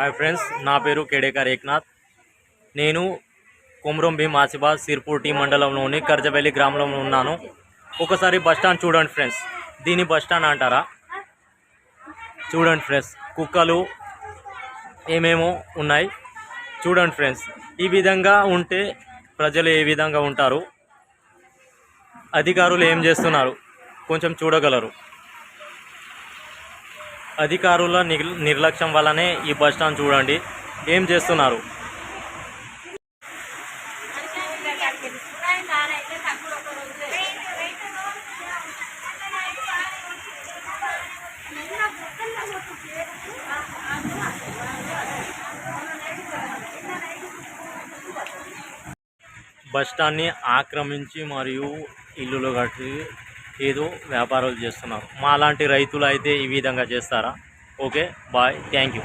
Hi friends నా పేరు కేడేకర్ ఏక్నాథ్. నేను కుమ్రం భీమ్ ఆసిబాద్ సిర్పూర్ మండలంలోని కర్జవెల్లి గ్రామంలో ఉన్నాను. ఒకసారి బస్ స్టాండ్ చూడండి ఫ్రెండ్స్ దీని బస్ స్టాండ్ అంటారా? చూడండి ఫ్రెండ్స్ కుక్కలు ఏమేమో ఉన్నాయి. చూడండి ఫ్రెండ్స్ ఈ విధంగా ఉంటే ప్రజలు ఏ విధంగా ఉంటారు? అధికారులు ఏం చేస్తున్నారు? కొంచెం చూడగలరు. అధికారుల నిర్లక్ష్యం వల్లనే ఈ బస్ స్టాండ్ చూడండి. ఏం చేస్తున్నారు? బస్ ఆక్రమించి మరియు ఇల్లులు కట్టి ఏదో వ్యాపారాలు చేస్తున్నారు. మా లాంటి రైతులు అయితే ఈ విధంగా చేస్తారా? Okay bye thank you.